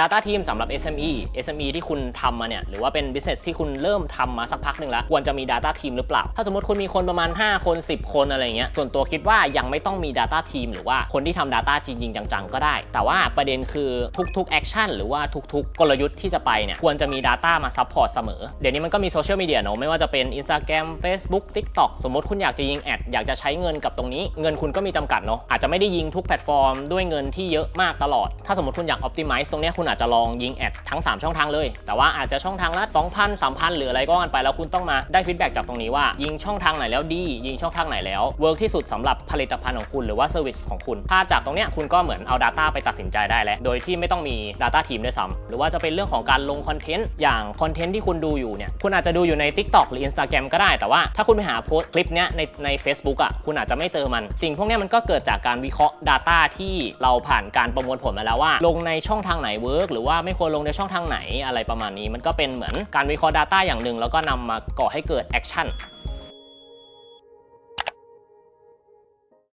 Data Team สำหรับ SME SME ที่คุณทำมาเนี่ยหรือว่าเป็น business ที่คุณเริ่มทำมาสักพักหนึ่งแล้ว ควรจะมี Data Team หรือเปล่า ถ้าสมมติคุณมีคนประมาณ 5 คน 10 คนอะไรเงี้ยส่วนตัวคิดว่ายังไม่ต้องมี Data Team หรือว่าคนที่ทำ Data จริง ๆ จัง ๆ ก็ได้ แต่ว่าประเด็นคือทุกๆ action หรือว่าทุกๆ กลยุทธ์ที่จะไปเนี่ยควรจะมี Data มา support เสมอ เดี๋ยวนี้มันก็มีโซเชียลมีเดียเนอะไม่ว่าจะเป็น Instagram Facebook TikTok สมมติคุณอยากจะยิงแอดอยากจะใช้เงินกับตรงนี้ เงินคุณก็มีจำกัดเนาะอาจจะไม่ได้ยิงทุกแพลตฟอร์มด้วยเงินที่เยอะมากตลอด ถ้าสมมติคุณอยาก optimize ตรงนี้คุณอาจจะลองยิงแอดทั้ง 3 ช่องทางเลย แต่ว่าอาจจะช่องทางละ2,000 3,000 หรืออะไรก็กันไปแล้วคุณต้องมาได้ฟีดแบ็กจากตรงนี้ว่ายิงช่องทางไหนแล้วดียิงช่องทางไหนแล้วเวิร์กที่สุดสำหรับผลิตภัณฑ์ของคุณหรือว่าเซอร์วิสของคุณ ถ้าจากตรงเนี้ยคุณก็เหมือนเอา Data ไปตัดสินใจได้แล้ว โดยที่ไม่ต้องมี Data Team ด้วยซ้ำหรือว่าจะเป็นเรื่องของการลงคอนเทนต์อย่างคอนเทนต์ที่คุณดูอยู่เนี่ยคุณอาจจะดูอยู่ใน TikTok หรือ Instagram ก็ได้แต่ว่าถ้าคุณไปหาโพสคลิปเนี้ยในใน Facebook อะคุณอาจจะไม่เจอมัน สิ่งพวกเนี้ยมันก็เกิดจากการวิเคราะห์ Data ที่เราผ่านการประมวลผลมาแล้วว่า ลงในช่องทางไหนเวิร์กหรือว่าไม่ควรลงในช่องทางไหนอะไรประมาณนี้ มันก็เป็นเหมือนการวิเคราะห์ Data อย่างหนึ่งแล้วก็นำมาก่อให้เกิดแอคชั่น